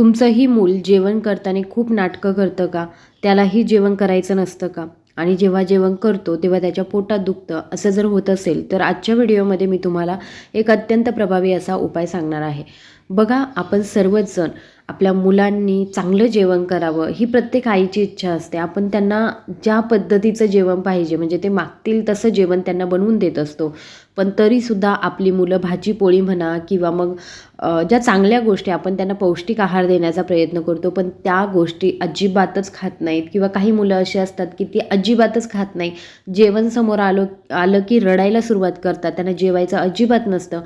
तुमचंही मूल जेवण करताना खूप नाटकं करतं का? त्यालाही जेवण करायचं नसतं का? आणि जेव्हा जेवण करतो तेव्हा त्याच्या पोटात दुखतं असं जर होत असेल तर आजच्या व्हिडिओमध्ये मी तुम्हाला एक अत्यंत प्रभावी असा उपाय सांगणार आहे. बघा आपण सर्वच जण आपल्या मुलांनी चांगलं जेवण करावं ही प्रत्येक आईची इच्छा असते. आपण त्यांना ज्या पद्धतीचं जेवण पाहिजे म्हणजे ते मागतील तसं जेवण त्यांना बनवून देत असतो. पण तरीसुद्धा आपली मुलं भाजी पोळी म्हणा किंवा मग ज्या चांगल्या गोष्टी आपण त्यांना पौष्टिक आहार देण्याचा प्रयत्न करतो पण त्या गोष्टी अजिबातच खात नाहीत. किंवा काही मुलं अशी असतात की ती अजिबातच खात नाही. जेवण समोर आलो आलं की रडायला सुरुवात करतात. त्यांना जेवायचं अजिबात नसतं.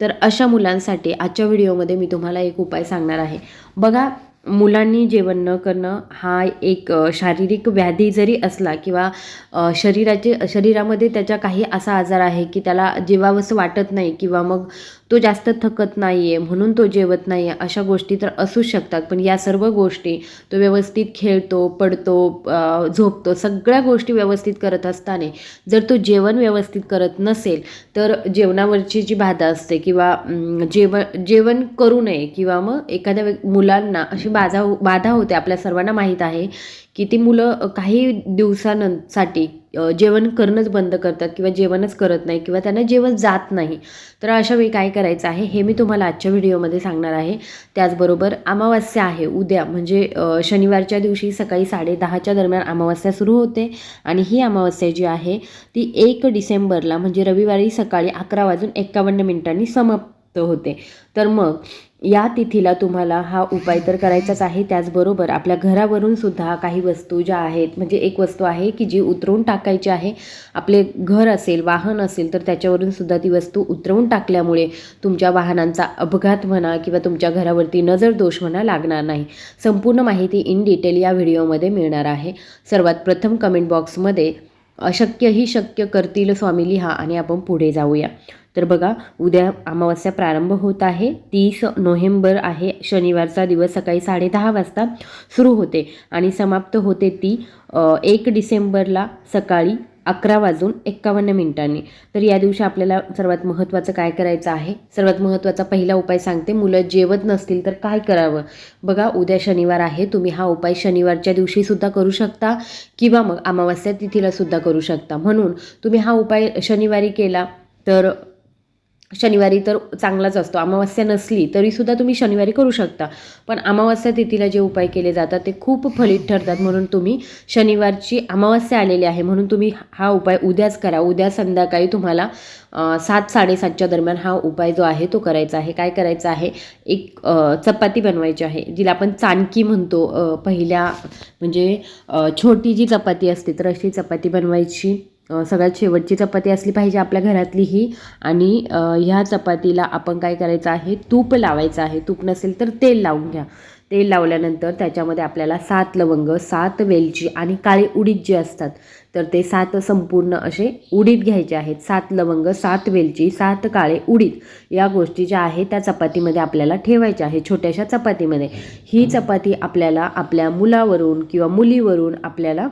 तर अशा मुलांसाठी आजच्या व्हिडिओमध्ये मी तुम्हाला एक उपाय सांगणार आहे. बघा मुलांनी जेवण न करणं हा एक शारीरिक व्याधी जरी असला किंवा शरीराचे शरीरामध्ये त्याच्या काही असा आजार आहे की त्याला जेवावंसं वाटत नाही किंवा मग तो जास्त थकत नाही आहे म्हणून तो जेवत नाही आहे अशा गोष्टी तर असूच शकतात. पण या सर्व गोष्टी तो व्यवस्थित खेळतो पडतो झोपतो सगळ्या गोष्टी व्यवस्थित करत असताना जर तो जेवण व्यवस्थित करत नसेल तर जेवणावरची जी बाधा असते किंवा जेवण जेवण करू नये किंवा मग एखाद्या मुलांना अशी बाधा हो-, बाधा होते आपल्या सर्वांना माहीत आहे की ती मुलं काही दिवसांसाठी जेवण करणंच बंद करतात किंवा जेवणच करत नाही किंवा त्यांना जेवण जात नाही. तर अशा वेळी काय करायचं आहे हे मी तुम्हाला आजच्या व्हिडिओमध्ये सांगणार आहे. त्याचबरोबर अमावस्या आहे उद्या म्हणजे शनिवारच्या दिवशी सकाळी साडे दहाच्या दरम्यान अमावस्या सुरू होते आणि ही अमावस्या जी आहे ती एक डिसेंबरला म्हणजे रविवारी सकाळी अकरा वाजून एक्कावन्न मिनिटांनी समाप्त होते. तर मग या तिथीला तुम्हाला हा उपाय तर करायचाच आहे. त्याचबरोबर आपल्या घरावरून सुद्धा काही वस्तू ज्या आहेत म्हणजे एक वस्तू आहे की जी उतरवून टाकायची आहे. आपले घर असेल वाहन असेल तर त्याच्यावरून सुद्धा ती वस्तू उतरवून टाकल्यामुळे तुमच्या वाहनांचा अपघात म्हणा किंवा तुमच्या घरावरती नजर दोष म्हणा लागणार नाही. संपूर्ण माहिती इन डिटेल या व्हिडिओमध्ये मिळणार आहे. सर्वात प्रथम कमेंट बॉक्समध्ये अशक्यही शक्य करतील स्वामी लिहा आणि आपण पुढे जाऊया. तर बघा उद्या अमावस्या प्रारंभ होत आहे. तीस नोव्हेंबर आहे. शनिवारचा दिवस सकाळी साडेदहा वाजता सुरू होते आणि समाप्त होते ती एक डिसेंबरला सकाळी अकरा वाजून एक्कावन्न मिनिटांनी. तर या दिवशी आपल्याला सर्वात महत्त्वाचं काय करायचं आहे? सर्वात महत्त्वाचा पहिला उपाय सांगते. मुलं जेवत नसतील तर काय करावं? बघा उद्या शनिवार आहे. तुम्ही हा उपाय शनिवारच्या दिवशीसुद्धा करू शकता किंवा मग अमावस्या तिथीलासुद्धा करू शकता. म्हणून तुम्ही हा उपाय शनिवारी केला तर शनिवारी तर चांगलाच असतो. अमावस्या नसली तरीसुद्धा तुम्ही शनिवारी करू शकता. पण अमावस्या तिथीला जे उपाय केले जातात ते खूप फलित ठरतात. म्हणून तुम्ही शनिवारची अमावस्या आलेली आहे. म्हणून तुम्ही हा उपाय उद्याच करा. उद्या संध्याकाळी तुम्हाला सात साडेसातच्या दरम्यान हा उपाय जो आहे तो करायचा आहे. काय करायचं आहे? एक चपाती बनवायची आहे. जिला आपण चाणकी म्हणतो. पहिल्या म्हणजे छोटी जी चपाती असते तर अशी चपाती बनवायची. सगळ्यात शेवटची चपाती असली पाहिजे आपल्या घरातली ही आणि ह्या चपातीला आपण काय करायचं आहे? तूप लावायचं आहे. तूप नसेल तर तेल लावून घ्या. तेल लावल्यानंतर त्याच्यामध्ये आपल्याला सात लवंग सात वेलची आणि काळी उडीद जे असतात तर ते सात संपूर्ण असे उडीद घ्यायचे आहेत. सात लवंग सात वेलची सात काळे उडीद या गोष्टी ज्या आहेत त्या चपातीमध्ये आपल्याला ठेवायच्या आहे छोट्याशा चपातीमध्ये. ही चपाती आपल्याला आपल्या मुलावरून किंवा मुलीवरून आपल्याला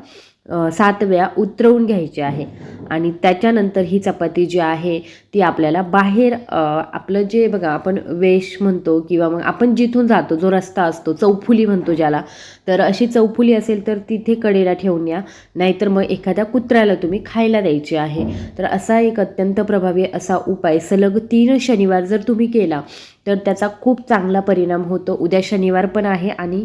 सात वेळा उतरवून घ्यायची आहे. आणि त्याच्यानंतर ही चपाती जी आहे ती आपल्याला बाहेर आपलं जे बघा आपण वेश म्हणतो किंवा मग आपण जिथून जातो जो रस्ता असतो चौफुली म्हणतो ज्याला तर अशी चौफुली असेल तर तिथे कडेला ठेवून या. नाहीतर मग एखाद्या कुत्र्याला तुम्ही खायला द्यायची आहे. तर असा एक अत्यंत प्रभावी असा उपाय सलग तीन शनिवार जर तुम्ही केला तर त्याचा खूप चांगला परिणाम होतो. उद्या शनिवार पण आहे आणि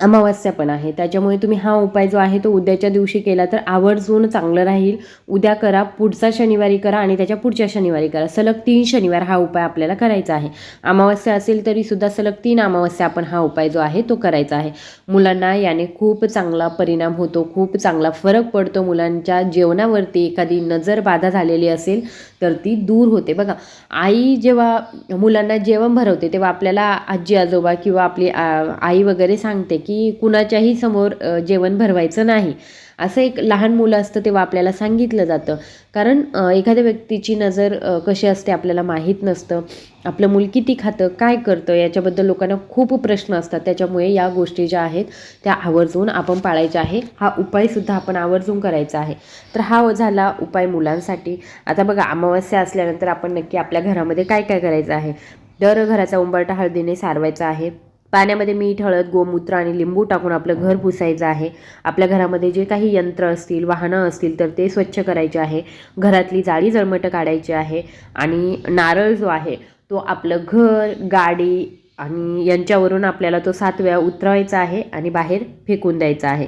अमावस्या पण आहे. त्याच्यामुळे तुम्ही हा उपाय जो आहे तो उद्याच्या दिवशी केला तर आवर्जून चांगलं राहील. उद्या करा पुढचा शनिवारी करा आणि त्याच्या पुढच्या शनिवारी करा. सलग तीन शनिवार हा उपाय आपल्याला करायचा आहे. अमावस्या असेल तरी सुद्धा सलग तीन अमावस्या आपण हा उपाय जो आहे तो करायचा आहे. मुलांना याने खूप चांगला परिणाम होतो खूप चांगला फरक पडतो. मुलांच्या जेवणावरती एखादी नजर बाधा झालेली असेल तर ती दूर होते. बघा आई जेव्हा मुलांना जेवण भरवते तेव्हा आपल्याला आजी आजोबा किंवा आपली आ- आई वगैरे सांगते की कुणाच्याही समोर जेवण भरवायचं नाही. असं एक लहान मुलं असतं तेव्हा आपल्याला सांगितलं जातं. कारण एखाद्या व्यक्तीची नजर कशी असते आपल्याला माहीत नसतं. आपलं मूल किती खातं काय करतं याच्याबद्दल लोकांना खूप प्रश्न असतात. त्याच्यामुळे या गोष्टी ज्या आहेत त्या आवर्जून आपण पाळायच्या आहे. हा उपायसुद्धा आपण आवर्जून करायचा आहे. तर हा झाला उपाय मुलांसाठी. आता बघा अमावस्या असल्यानंतर आपण नक्की आपल्या घरामध्ये काय काय करायचं आहे? दर घराचा उंबरटा हळदीने सारवायचा आहे. पाण्यामध्ये मीठ हळद गोमूत्र आणि लिंबू टाकून आपलं घर पुसायचं आहे. आपल्या घरामध्ये जे काही यंत्र असतील वाहनं असतील तर ते स्वच्छ करायचे आहे. घरातली जाळी जळमटं काढायची आहे आणि नारळ जो आहे तो आपलं घर गाडी आणि यांच्यावरून आपल्याला तो सात वेळा उतरवायचा आहे आणि बाहेर फेकून द्यायचा आहे.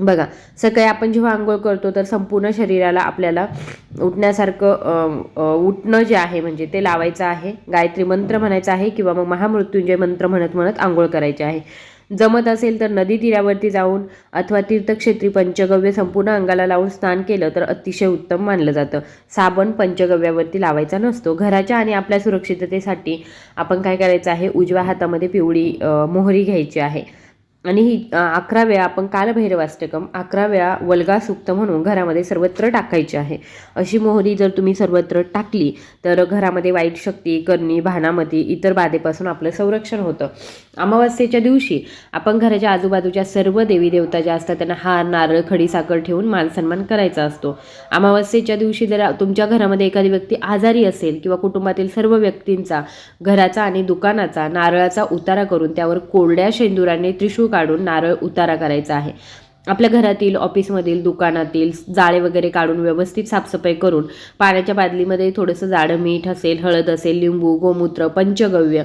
बघा सकाळी आपण जेव्हा आंघोळ करतो तर संपूर्ण शरीराला आपल्याला उठण्यासारखं उठणं जे आहे म्हणजे ते लावायचं आहे. गायत्री मंत्र म्हणायचं आहे किंवा मग महामृत्युंजय मंत्र म्हणत म्हणत आंघोळ करायचे आहे. जमत असेल तर नदी तीरावरती जाऊन अथवा तीर्थक्षेत्री पंचगव्य संपूर्ण अंगाला लावून स्नान केलं तर अतिशय उत्तम मानलं जातं. साबण पंचगव्यावरती लावायचा नसतो. घराच्या आणि आपल्या सुरक्षिततेसाठी आपण काय करायचं आहे? उजव्या हातामध्ये पिवळी मोहरी घ्यायची आहे. आणि ही अकरा वेळा आपण कालभैरवाष्टकम अकरा वेळा वल्गा सुक्त म्हणून घरामध्ये सर्वत्र टाकायची आहे. अशी मोहरी जर तुम्ही सर्वत्र टाकली तर घरामध्ये वाईट शक्ती करणी भानामती इतर बाधेपासून आपलं संरक्षण होतं. अमावस्येच्या दिवशी आपण घराच्या आजूबाजूच्या सर्व देवी देवता ज्या असतात त्यांना हार नारळ खडी साखर ठेवून मान सन्मान करायचा असतो. अमावस्येच्या दिवशी जर तुमच्या घरामध्ये एखादी व्यक्ती आजारी असेल किंवा कुटुंबातील सर्व व्यक्तींचा घराचा आणि दुकानाचा नारळाचा उतारा करून त्यावर कोरड्या शेंदुराने त्रिशूळ काढून नारळ उतारा करायचा आहे. आपल्या घरातील ऑफिसमधील दुकानातील जाळे वगैरे काढून व्यवस्थित साफसफाई करून पाण्याच्या बादलीमध्ये थोडंसं जाडं मीठ असेल हळद असेल लिंबू गोमूत्र पंचगव्य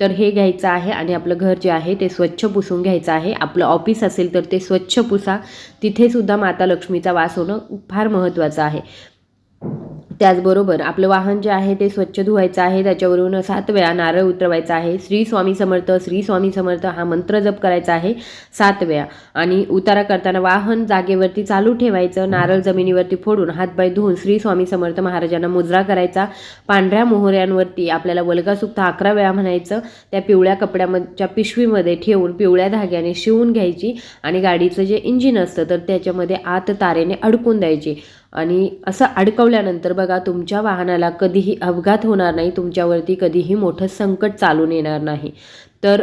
तर हे घ्यायचं आहे आणि आपलं घर जे आहे ते स्वच्छ पुसून घ्यायचं आहे. आपलं ऑफिस असेल तर ते स्वच्छ पुसा. तिथे सुद्धा माता लक्ष्मीचा वास होणं फार महत्त्वाचं आहे. त्याचबरोबर आपलं वाहन जे आहे ते स्वच्छ धुवायचं आहे त्याच्यावरून सात वेळा नारळ उतरवायचा आहे. श्री स्वामी समर्थ श्री स्वामी समर्थ हा मंत्र जप करायचा आहे सात वेळा. आणि उतारा करताना वाहन जागेवरती चालू ठेवायचं नारळ जमिनीवरती फोडून हातपाय धुवून श्री स्वामी समर्थ महाराजांना मुजरा करायचा. पांढऱ्या मोहऱ्यांवरती आपल्याला वल्गासुक्त अकरा वेळा म्हणायचं. त्या पिवळ्या कपड्याच्या पिशवीमध्ये ठेवून पिवळ्या धाग्याने शिवून घ्यायची आणि गाडीचं जे इंजिन असतं तर त्याच्यामध्ये आत तारेने अडकून द्यायची. आणि असं अडकवल्यानंतर बघा तुमच्या वाहनाला कधीही अपघात होणार नाही तुमच्यावरती कधीही मोठं संकट चालून येणार नाही. तर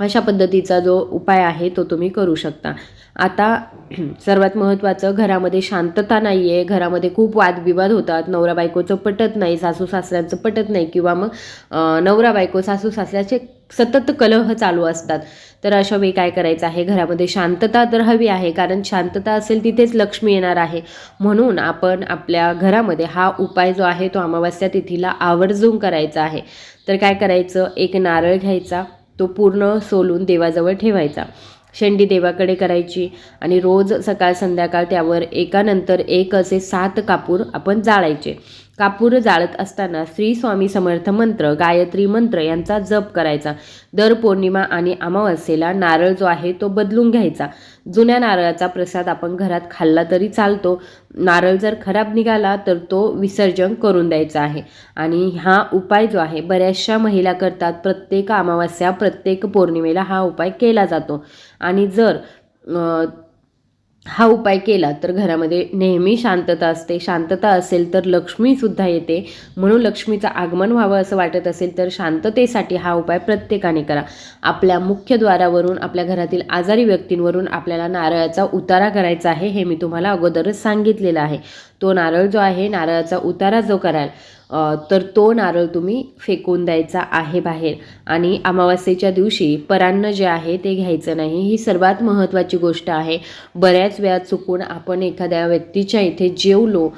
अशा पद्धतीचा जो उपाय आहे तो तुम्ही करू शकता. आता सर्वात महत्त्वाचं घरामध्ये शांतता नाही आहे घरामध्ये खूप वादविवाद होतात. नवरा बायकोचं पटत नाही सासू सासऱ्यांचं पटत नाही किंवा मग नवरा बायको सासू सासऱ्याचे सतत कलह चालू असतात. तर अशा वेळी काय करायचं आहे? घरामध्ये शांतता तर हवी आहे कारण शांतता असेल तिथेच लक्ष्मी येणार आहे. म्हणून आपण आपल्या घरामध्ये हा उपाय जो आहे तो अमावस्या तिथीला आवर्जून करायचा आहे. तर काय करायचं? एक नारळ घ्यायचा तो पूर्ण सोलून देवाजवळ ठेवायचा. शेंडी देवाकडे करायची आणि रोज सकाळ संध्याकाळ त्यावर एकानंतर एक असे सात कापूर आपण जाळायचे. कापूर जाळत असताना श्री स्वामी समर्थ मंत्र गायत्री मंत्र यांचा जप करायचा. दर पौर्णिमा आणि अमावस्येला नारळ जो आहे तो बदलून घ्यायचा. जुन्या नारळाचा प्रसाद आपण घरात खाल्ला तरी चालतो. नारळ जर खराब निघाला तर तो विसर्जन करून द्यायचा आहे. आणि हा उपाय जो आहे बऱ्याचशा महिला करतात. प्रत्येक अमावस्या प्रत्येक पौर्णिमेला हा उपाय केला जातो. आणि जर हा उपाय केला तर घरामध्ये नेहमी शांतता असते. शांतता असेल तर लक्ष्मीसुद्धा येते. म्हणून लक्ष्मीचं आगमन व्हावं असं वाटत असेल तर शांततेसाठी हा उपाय प्रत्येकाने करा. आपल्या मुख्य द्वारावरून आपल्या घरातील आजारी व्यक्तींवरून आपल्याला नारळाचा उतारा करायचा आहे हे मी तुम्हाला अगोदरच सांगितलेलं आहे. तो नारळ जो आहे नारळाचा उतारा जो कराल तर तो नारळ तुम्ही फेकून द्यायचा आहे बाहेर. आणि अमावास्येच्या दिवशी परान्न जे आहे ते घ्यायचं नाही. ही सर्वात महत्त्वाची गोष्ट आहे. बऱ्याच वेळा चुकून आपण एखाद्या व्यक्तीच्या इथे जेवलो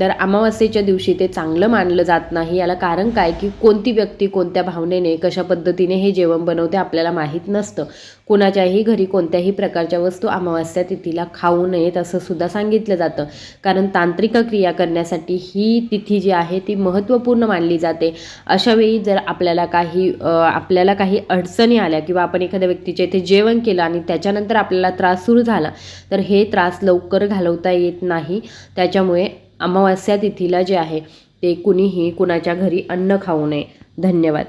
तर अमावास्येच्या दिवशी ते चांगलं मानलं जात नाही. याला कारण काय? की कोणती व्यक्ती कोणत्या भावनेने कशा पद्धतीने हे जेवण बनवते आपल्याला माहीत नसतं. कुणाच्याही घरी कोणत्याही प्रकारच्या वस्तू अमावस्या तिथीला खाऊ नयेत असं सुद्धा सांगितलं जातं. कारण तांत्रिक क्रिया करण्यासाठी ही तिथी जी आहे ती महत्त्वपूर्ण मानली जाते. अशावेळी जर आपल्याला काही आपल्याला काही अडचणी आल्या किंवा आपण एखाद्या व्यक्तीच्या इथे जेवण केलं आणि त्याच्यानंतर आपल्याला त्रास सुरू झाला तर हे त्रास लवकर घालवता येत नाही. त्याच्यामुळे अमावस्या तिथीला जे आहे ते कुणीही कुणाच्या घरी अन्न खाऊ नये. धन्यवाद.